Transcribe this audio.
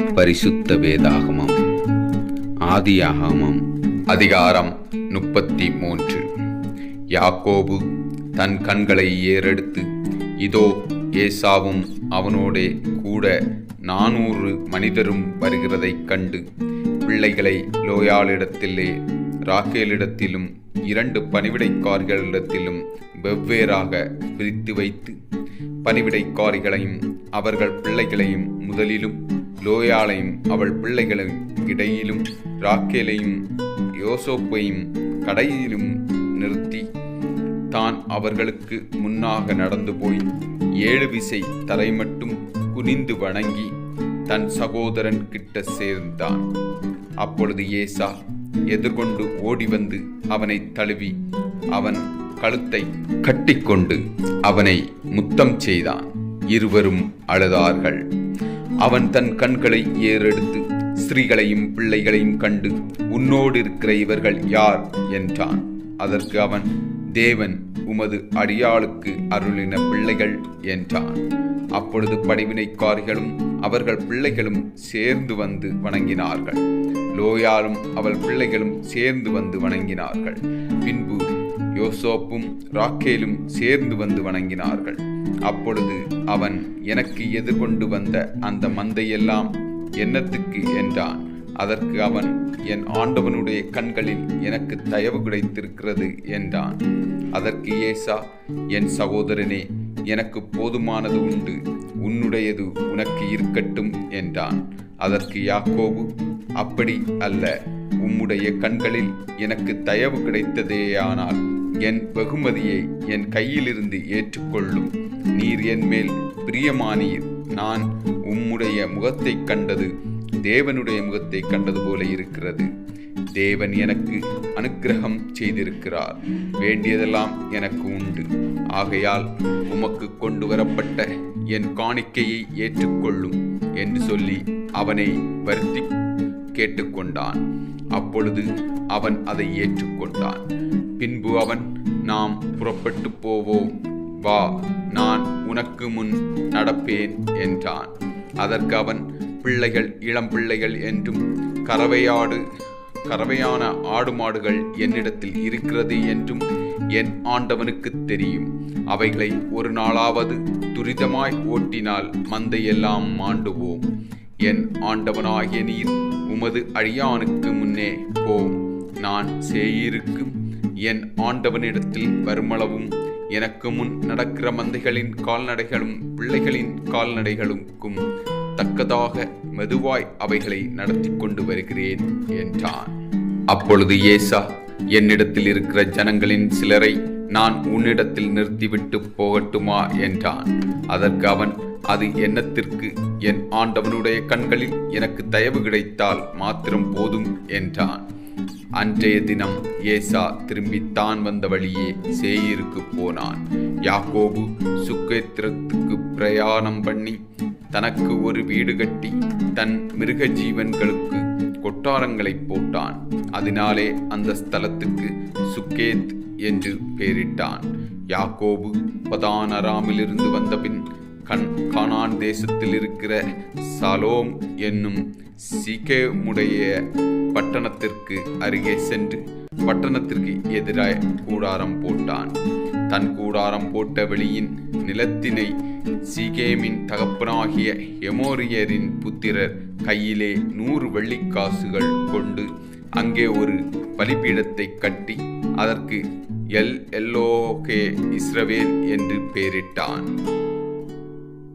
பரிசுத்த வேதாகமம். ஆதியாகமம் அதிகாரம் முப்பத்தி மூன்று யாக்கோபு தன் கண்களை ஏறெடுத்து இதோ ஏசாவும் அவனோடே கூட நானூறு மனிதரும் வருகிறதைக் கண்டு பிள்ளைகளை லோயாளிடத்திலே ராகேலிடத்திலும் இரண்டு பணிவிடைக்காரிகளிடத்திலும் வெவ்வேறாக பிரித்து வைத்து பணிவிடைக்காரிகளையும் அவர்கள் பிள்ளைகளையும் முதலிலும் லோயாளையும் அவள் பிள்ளைகளையும் இடையிலும் ராக்கேலையும் யோசோப்பையும் கடையிலும் நிறுத்தி தான் அவர்களுக்கு முன்னாக நடந்து போய் ஏழு விசை தலை மட்டும் குனிந்து வணங்கி தன் சகோதரன் கிட்ட சேர்ந்தான். அப்பொழுது ஏசா எதிர்கொண்டு ஓடி வந்து அவனை தழுவி அவன் கழுத்தை கட்டிக்கொண்டு அவனை முத்தம் செய்தான். இருவரும் அழுதார்கள். அவன் தன் கண்களை ஏறெடுத்து ஸ்திரீகளையும் பிள்ளைகளையும் கண்டு உன்னோடு இருக்கிற இவர்கள் யார்? என்றான். அதற்கு அவன் தேவன் உமது அடியாளுக்கு அருளின பிள்ளைகள் என்றான். அப்பொழுது படிவினைக்காரிகளும் அவர்கள் பிள்ளைகளும் சேர்ந்து வந்து வணங்கினார்கள். லோயாலும் அவள் பிள்ளைகளும் சேர்ந்து வந்து வணங்கினார்கள். பின்பு யோசோப்பும் ராக்கேலும் சேர்ந்து வந்து வணங்கினார்கள். அப்பொழுது அவன் எனக்கு எதிர்கொண்டு வந்த அந்த மந்தையெல்லாம் என்னத்துக்கு? என்றான். அதற்கு அவன் என் ஆண்டவனுடைய கண்களில் எனக்கு தயவு கிடைத்திருக்கிறது என்றான். அதற்கு ஏசா என் சகோதரனே எனக்கு போதுமானது உண்டு. உன்னுடையது உனக்கு இருக்கட்டும் என்றான். அதற்கு யாக்கோபு அப்படி அல்ல. உம்முடைய கண்களில் எனக்கு தயவு கிடைத்ததேயானால் என் வெகுமதியை என் கையிலிருந்து ஏற்றுக்கொள்ளும். நீர் என்மேல் பிரியமானீர். நான் உம்முடைய முகத்தை கண்டது தேவனுடைய முகத்தை கண்டது போல இருக்கிறது. தேவன் எனக்கு அனுக்கிரகம் செய்திருக்கிறார். வேண்டியதெல்லாம் எனக்கு உண்டு. ஆகையால் உமக்கு கொண்டு வரப்பட்ட என் காணிக்கையை ஏற்றுக்கொள்ளும் என்று சொல்லி அவனை வருத்தி கேட்டுக்கொண்டான். அப்பொழுது அவன் அதை ஏற்றுக்கொண்டான். பின்பு அவன் நாம் புறப்பட்டு போவோம். வா நான் உனக்கு முன் நடப்பேன் என்றான். அதற்கு அவன் பிள்ளைகள் இளம் பிள்ளைகள் என்றும் கறவையாடு கறவையான ஆடு மாடுகள் என்னிடத்தில் இருக்கிறது என்றும் என் ஆண்டவனுக்கு தெரியும். அவைகளை ஒரு நாளாவது துரிதமாய் ஓட்டினால் மந்தையெல்லாம் மாண்டுவோம். என் ஆண்டவனாகிய நீர் உமது அடியானுக்கு முன்னே போம். நான் சேயிருக்கும் என் ஆண்டவனிடத்தில் வருமளவும் எனக்கு முன் நடக்கிற மந்தைகளின் கால்நடைகளும் பிள்ளைகளின் கால்நடைகளுக்கும் தக்கதாக மெதுவாய் அவைகளை நடத்தி கொண்டு வருகிறேன் என்றான். அப்பொழுது ஏசா என்னிடத்தில் இருக்கிற ஜனங்களின் சிலரை நான் உன்னிடத்தில் நிறுத்திவிட்டு போகட்டுமா? என்றான். அதற்கு அவன் அது என்னத்திற்கு? என் ஆண்டவனுடைய கண்களில் எனக்கு தயவு கிடைத்தால் மாத்திரம் போதும் என்றான். அன்றைய தினம் ஏசா திரும்பி தான் வந்த வழியே சேயிருக்கு போனான். யாக்கோபு சுக்கேத்திரத்துக்கு பிரயாணம் பண்ணி தனக்கு ஒரு வீடு கட்டி தன் மிருக ஜீவன்களுக்கு கொட்டாரங்களை போட்டான். அதனாலே அந்த ஸ்தலத்துக்கு சுக்கேத் என்று பெயரிட்டான். யாக்கோபு பதான் அராமிலிருந்து வந்தபின் கண் கானான் தேசத்தில் இருக்கிற சலோம் என்னும் சீக்கேமுடைய பட்டணத்திற்கு அருகே சென்று பட்டணத்திற்கு எதிராய் கூடாரம் போட்டான். தன் கூடாரம் போட்ட வெளியின் நிலத்தினை சீகேமின் தகப்பனாகிய எமோரியரின் புத்திரர் கையிலே நூறு வெள்ளிக்காசுகள் கொண்டு அங்கே ஒரு பலிபீடத்தை கட்டி அதற்கு எல் எல்லோகே இஸ்ரவேல் என்று பெயரிட்டான்.